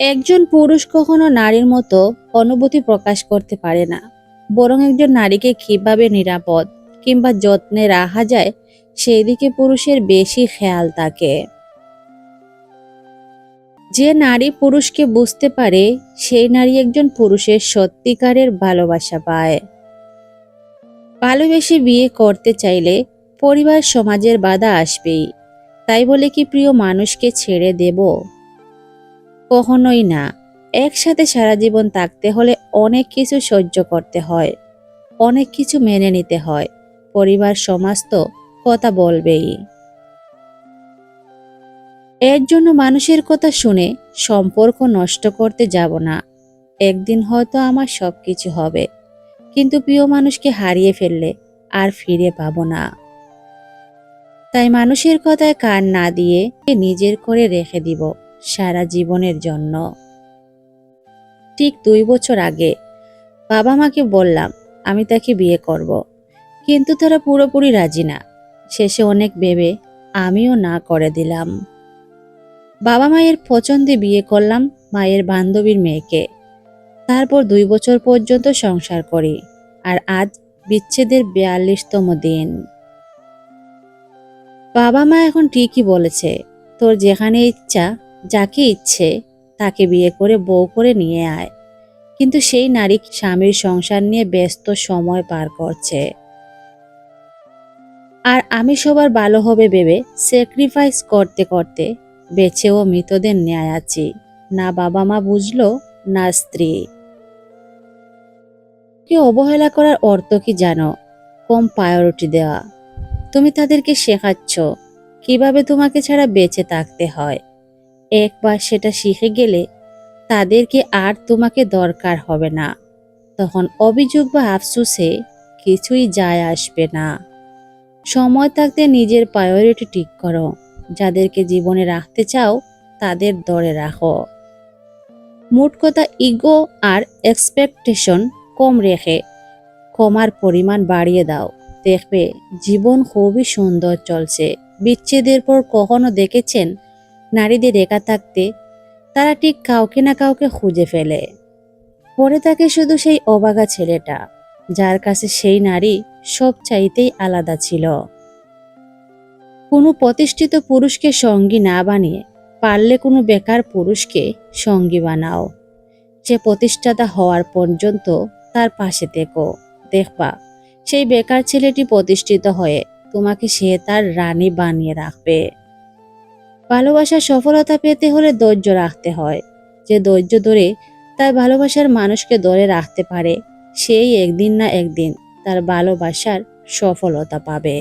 একজন পুরুষ কখনো নারীর মতো অনুভূতি প্রকাশ করতে পারে না। বরং একজন নারীকে কীভাবে নিরাপদ কিংবা যত্নে রাখা যায় সেই দিকে পুরুষের বেশি খেয়াল থাকে। যে নারী পুরুষকে বুঝতে পারে, সেই নারী একজন পুরুষের সত্যিকারের ভালোবাসা পায়। ভালোবেসে বিয়ে করতে চাইলে পরিবার সমাজের বাধা আসবেই। তাই বলে কি প্রিয় মানুষকে ছেড়ে দেব? কখনোই না। একসাথে সারা জীবন থাকতে হলে অনেক কিছু সহ্য করতে হয়, অনেক কিছু মেনে নিতে হয়। পরিবার, সমাজ তো কথা বলবেই। এর জন্য মানুষের কথা শুনে সম্পর্ক নষ্ট করতে যাব না। একদিন হয়তো আমার সব কিছু হবে, কিন্তু প্রিয় মানুষকে হারিয়ে ফেললে আর ফিরে পাবো না। তাই মানুষের কথায় কান না দিয়ে নিজের করে রেখে দিব। সারা জীবনের জন্য। ঠিক দুই বছর আগে বাবা মাকে বললাম, আমি তাকে বিয়ে করব। কিন্তু তারা পুরোপুরি রাজি না। শেষে অনেক ভেবে আমিও না করে দিলাম। বাবা মায়ের পছন্দে বিয়ে করলাম মায়ের বান্ধবীর মেয়েকে। তারপর দুই বছর পর্যন্ত সংসার করি আর আজ বিচ্ছেদের বিয়াল্লিশতম দিন। বাবা মা এখন ঠিকই বলেছে, তোর যেখানে ইচ্ছা যাকে ইচ্ছে তাকে বিয়ে করে বউ করে নিয়ে আয়। কিন্তু সেই নারী স্বামীর সংসার নিয়ে ব্যস্ত সময় পার করছে। আর আমি সবার ভালো হবে ভেবে স্যাক্রিফাইস করতে করতে বেঁচেও মৃতদের ন্যায় আছি। না বাবা মা বুঝলো, না স্ত্রী। কে অবহেলা করার অর্থ কি জানো? কম প্রায়োরিটি দেওয়া। তুমি তাদেরকে শেখাচ্ছ। কীভাবে তোমাকে ছাড়া বেঁচে থাকতে হয়? একবার সেটা শিখে গেলে তাদেরকে আর তোমাকে দরকার হবে না। তখন অভিযোগ বা আফসুসে কিছুই যায় আসবে না। সময় থাকতে নিজের প্রায়োরিটি ঠিক করো। যাদেরকে জীবনে রাখতে চাও, তাদের দরে রাখো। মোট কথা ইগো আর এক্সপেকটেশন কম রেখে কমার পরিমাণ বাড়িয়ে দাও। দেখবে জীবন খুবই সুন্দর চলছে। বিচ্ছেদের পর কখনো দেখেছেন নারীদের একা থাকতে তারা ঠিক কাউকে না কাউকে খুঁজে ফেলে। পরে থাকে শুধু সেই অবাগা ছেলেটা, যার কাছে সেই নারী সব চাইতেই আলাদা ছিল। কোনো প্রতিষ্ঠিত পুরুষকে সঙ্গী না বানিয়ে পারলে কোনো বেকার পুরুষকে সঙ্গী বানাও। সে প্রতিষ্ঠাতা হওয়ার পর্যন্ত তার পাশে থেকো। দেখবা, সেই বেকার ছেলেটি প্রতিষ্ঠিত হয়ে তোমাকে সে তার রানী বানিয়ে রাখবে। ভালোবাসার সফলতা পেতে হলে ধৈর্য রাখতে হয়। যে ধৈর্য ধরে তার ভালোবাসার মানুষকে ধরে রাখতে পারে, সেই একদিন না একদিন তার ভালোবাসার সফলতা পাবে।